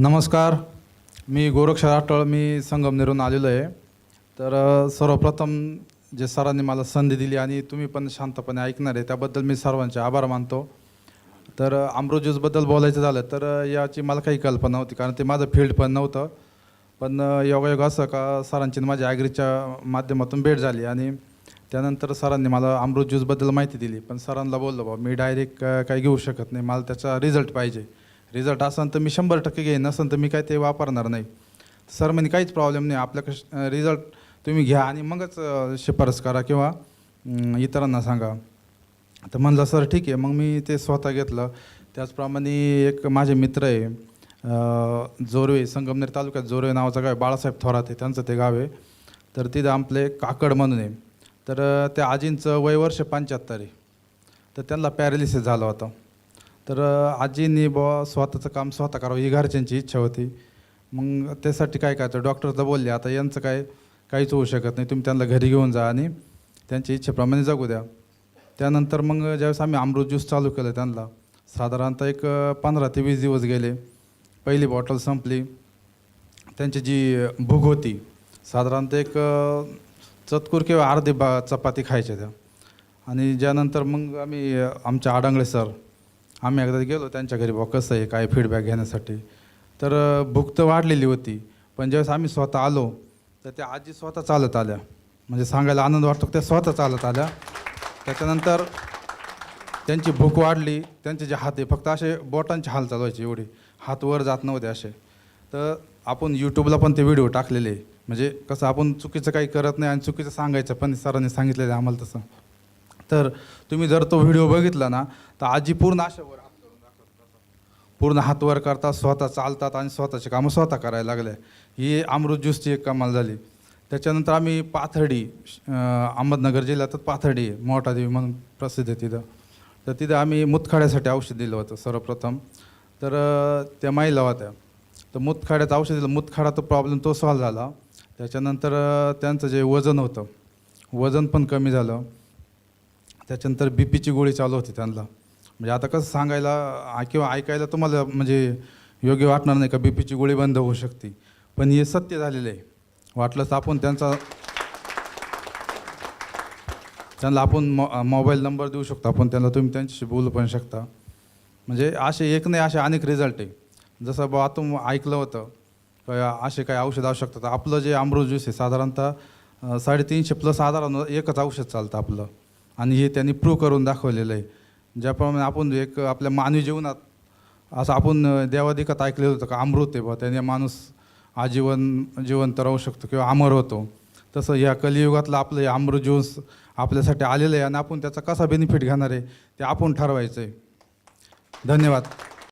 नमस्कार. मी गोरक्ष राठोळ मी संगमनेरून आलेलो आहे. तर सर्वप्रथम जे सरांनी मला संधी दिली आणि तुम्ही पण शांतपणे ऐकणार आहे त्याबद्दल मी सर्वांचे आभार मानतो. तर अमृत ज्यूसबद्दल बोलायचं झालं तर याची मला काही कल्पना नव्हती कारण ते माझं फील्ड पण नव्हतं. पण योगायोग असं का सरांची माझ्या ॲग्रीच्या माध्यमातून भेट झाली आणि त्यानंतर सरांनी मला अमृत ज्यूसबद्दल माहिती दिली. पण सरांना बोललो बा मी डायरेक्ट काही घेऊ शकत नाही मला त्याचा रिझल्ट पाहिजे. रिझल्ट असेल तर मी शंभर टक्के घेईन नसेल तर मी काय ते वापरणार नाही. सर म्हणे काहीच प्रॉब्लेम नाही. आपल्या कश रिझल्ट तुम्ही घ्या आणि मगच शिफारस करा किंवा इतरांना सांगा. तर म्हणलं सर ठीक आहे. मग मी ते स्वतः घेतलं. त्याचप्रमाणे एक माझे मित्र आहे जोरवे संगमनेर तालुक्यात जोरवे नावाचं गाव आहे बाळासाहेब थोरात आहे त्यांचं ते गाव आहे. तर तिथं आपले काकड म्हणून आहे. तर त्या आजींचं वय वर्ष पंच्याहत्तर आहे. तर त्यांना पॅरालिसिस झालं होतं. तर आजींनी बुवा स्वतःचं काम स्वतः करावं ही घरच्यांची इच्छा होती. मग त्यासाठी काय करायचं डॉक्टर तर बोलले आता यांचं काय काहीच होऊ शकत नाही तुम्ही त्यांना घरी घेऊन जा आणि त्यांच्या इच्छेप्रमाणे जगू द्या. त्यानंतर मग ज्यावेळेस आम्ही अमृत ज्यूस चालू केलं त्यांना साधारणतः एक पंधरा ते वीस दिवस गेले. पहिली बॉटल संपली. त्यांची जी भूक होती साधारणतः एक चतकूर किंवा अर्धी बा चपाती खायच्या त्या. आणि ज्यानंतर मग आम्ही आमच्या आडंगळे सर आम्ही एकदा गेलो त्यांच्या घरी बा कसं आहे काय फीडबॅक घेण्यासाठी. तर भूक तर वाढलेली होती पण ज्यावेळेस आम्ही स्वतः आलो तर त्या आजी स्वतः चालत आल्या. म्हणजे सांगायला आनंद वाटतो त्या स्वतः चालत आल्या. त्याच्यानंतर त्यांची भूक वाढली त्यांचे जे हात आहे फक्त असे बोटांची हाल चालवायची एवढी. हात वर जात नव्हते असे. तर आपण यूट्यूबला पण ते व्हिडिओ टाकलेले. म्हणजे कसं आपण चुकीचं काही करत नाही आणि चुकीचं सांगायचं पण सरांनी सांगितलेलं आहे आम्हाला तसं. तर तुम्ही जर तो व्हिडिओ बघितला ना तर आजी पूर्ण आशावर पूर्ण हात वर करतात स्वतः चालतात आणि स्वतःचे कामं स्वतः करायला लागले. ही अमृत ज्यूसची एक कमाल झाली. त्याच्यानंतर आम्ही पाथर्डी अहमदनगर जिल्ह्यात पाथर्डी मोठा देवी म्हणून प्रसिद्ध आहे तिथं. तर तिथं आम्ही मुतखाड्यासाठी औषध दिलं होतं सर्वप्रथम. तर त्या महिला होत्या. तर मुतखड्याचं औषध दिलं. मुतखड्याचा प्रॉब्लेम तो सॉल्व झाला. त्याच्यानंतर त्यांचं जे वजन होतं वजन पण कमी झालं. त्याच्यानंतर बी पीची गोळी चालू होती त्यांना. म्हणजे आता कसं सांगायला किंवा ऐकायला तुम्हाला म्हणजे योग्य वाटणार नाही का बी पीची गोळी बंद होऊ शकते. पण हे सत्य झालेलं आहे. वाटलं तर आपण त्यांचा त्यांना आपण मो मोबाईल नंबर देऊ शकतो. आपण त्यांना तुम्ही त्यांच्याशी बोलू पण शकता. म्हणजे असे एक नाही असे अनेक रिझल्ट आहे. जसं बा तुम्ही ऐकलं होतं का असे काही औषध असू तर आपलं जे अमृत ज्यूस आहे साधारणतः साडेतीनशे प्लस साधारण एकच औषध चालतं आपलं. आणि हे त्यांनी प्रूव्ह करून दाखवलेलं आहे. ज्याप्रमाणे आपण एक आपल्या मानवी जीवनात असं आपण देवाधिकात ऐकलेलं होतं का अमृत आहे बा त्याने माणूस आजीवन जिवंत राहू शकतो किंवा अमर होतो. तसं या कलियुगातलं आपलं हे अमृत जीवन आपल्यासाठी आलेलं आहे आणि आपण त्याचा कसा बेनिफिट घेणार आहे ते आपण ठरवायचं आहे. धन्यवाद.